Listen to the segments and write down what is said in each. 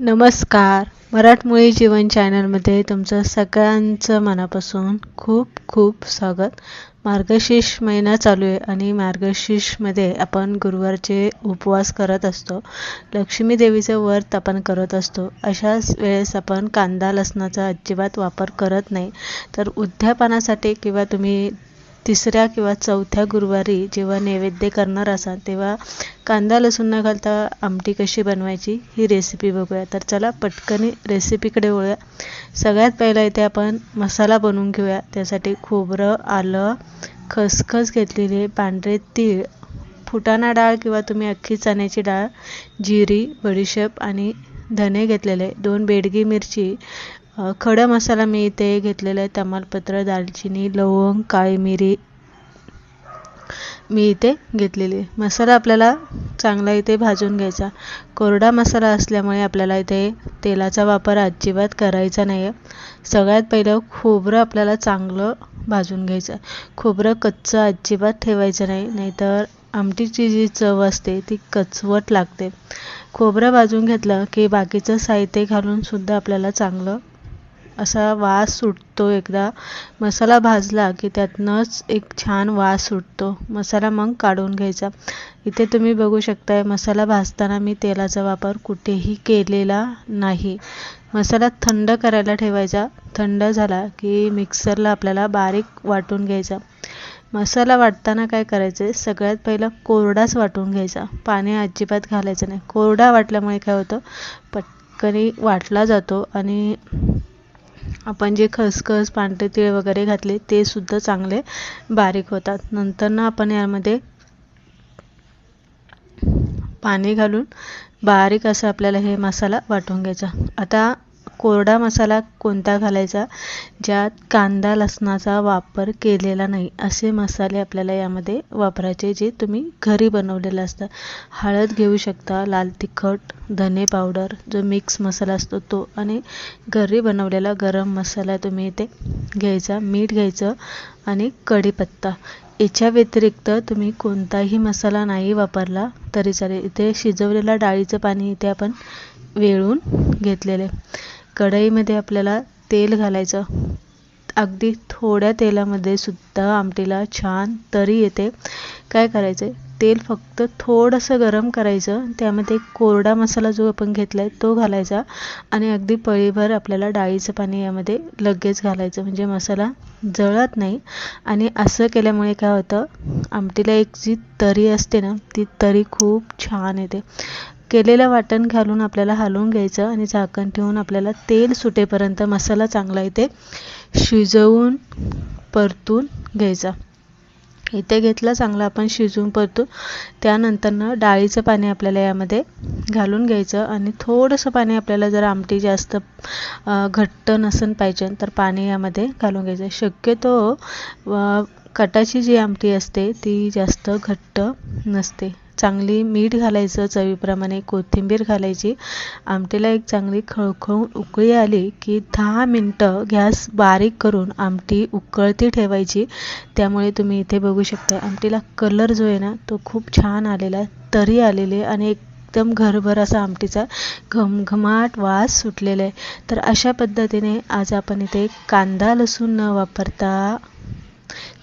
नमस्कार. मराठमोळी जीवन चॅनलमध्ये तुमचं सगळ्यांचं मनापासून खूप खूप स्वागत. मार्गशीर्ष महिना चालू आहे आणि मार्गशीर्षमध्ये आपण गुरुवारचे उपवास करत असतो. लक्ष्मी देवीचं व्रत आपण करत असतो. अशाच वेळेस आपण कांदा लसणाचा अजिबात वापर करत नाही. तर उद्यापनासाठी किंवा तुम्ही तिसऱ्या किंवा चौथ्या गुरुवारी जेव्हा नैवेद्य करणार असाल तेव्हा कांदा लसूण न घालता आमटी कशी बनवायची ही रेसिपी बघूया. तर चला पटकन रेसिपीकडे वळूया. सगळ्यात पहिला इथे आपण मसाला बनवून घेऊया. त्यासाठी खोबरं आलं खसखस घेतलेली पांढरे तीळ फुटाणा डाळ किंवा तुम्ही अख्खी चण्याची डाळ जिरी बडीशेप आणि धने घेतलेले दोन बेडगी मिरची खडा मसाला मी इथे घेतलेला आहे तमालपत्र दालचिनी लवंग काळी मिरी मी इथे घेतलेली मसाला आपल्याला चांगला इथे भाजून घ्यायचा. कोरडा मसाला असल्यामुळे आपल्याला इथे तेलाचा वापर अजिबात करायचा नाही आहे सगळ्यात पहिलं खोबरं आपल्याला चांगलं भाजून घ्यायचं. खोबरं कच्चं अजिबात ठेवायचं नाही नाहीतर आमटीची जी चव असते ती कचवट लागते. खोबरं भाजून घेतलं की बाकीचं साहित्य घालून सुद्धा आपल्याला चांगलं असा वास सुटतो एकदा. मसाला भाजला की त्यातनंच एक छान वास सुटतो. मसाला मग काढून घ्यायचा. इथे तुम्ही बघू शकताय मसाला भाजताना मी तेलाचा वापर कुठेही केलेला नाही. मसाला थंड करायला ठेवायचा. थंड झाला की मिक्सरला आपल्याला बारीक वाटून घ्यायचा. मसाला वाटताना काय करायचं? सगळ्यात पहिला कोरडाच वाटून घ्यायचा. पाणी अजिबात घालायचं नाही. कोरडा वाटल्यामुळे काय होतं? पटकनी वाटला जातो आणि आपण जे खसखस पांढरे तीळ वगैरे घातले ते सुद्धा चांगले बारीक होतात. नंतर ना आपण यामध्ये पाणी घालून बारीक असं आपल्याला हे मसाला वाटून घ्यायचा. आता कोरडा मसाला कोणता घालायचा? ज्यात कांदा लसणाचा वापर केलेला नाही असे मसाले आपल्याला यामध्ये वापरायचे जे तुम्ही घरी बनवलेले असतात हळद घेऊ शकता लाल तिखट धने पावडर जो मिक्स मसाला असतो तो. आणि घरी बनवलेला गरम मसाला तुम्ही इथे घ्यायचा मीठ घ्यायचं आणि कढीपत्ता. याच्या व्यतिरिक्त तुम्ही कोणताही मसाला नाही वापरला तरी चालेल. इथे शिजवलेला डाळीचं पाणी इथे आपण वेळून घेतलेले कढईमध्ये आपल्याला तेल घालायचं. अगदी थोड्या तेलामध्ये सुद्धा आमटीला छान तरी येते. काय करायचं तेल फक्त थोडंसं गरम करायचं. त्यामध्ये कोरडा मसाला जो आपण घेतला आहे तो घालायचा. आणि अगदी पळीभर आपल्याला डाळीचं पाणी यामध्ये लगेच घालायचं. म्हणजे मसाला जळत नाही. आणि असं केल्यामुळे काय होतं? आमटीला एक जी तरी असते ना ती तरी खूप छान येते. केलेलं वाटण घालून आपल्याला हलवून घ्यायचं आणि झाकण ठेवून आपल्याला तेल सुटेपर्यंत मसाला चांगला इथे शिजवून परतून घ्यायचा. इथे घेतला चांगला आपण शिजवून परतून. त्यानंतरनं डाळीचं पाणी आपल्याला यामध्ये घालून घ्यायचं आणि थोडंसं पाणी आपल्याला जर आमटी जास्त घट्ट नसन पाहिजे तर पाणी यामध्ये घालून घ्यायचं. शक्यतो कटाची जी आमटी असते ती जास्त घट्ट नसते. चांगली मीठ घालायचं चवीप्रमाणे कोथिंबीर घालायची. आमटीला एक चांगली खळखळून उकळी आली की दहा मिनटं गॅस बारीक करून आमटी उकळती ठेवायची. त्यामुळे तुम्ही इथे बघू शकता आमटीला कलर जो आहे ना तो खूप छान आलेला तरी आलेले आणि एकदम घरभर असा आमटीचा घमघमाट वास सुटलेला आहे. तर अशा पद्धतीने आज आपण इथे कांदा लसूण न वापरता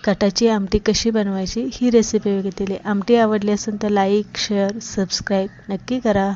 कटाची आमटी कशी बनवायची ही रेसिपी बघितली आमटी आवडली असेल तर लाईक शेअर सबस्क्राईब नक्की करा.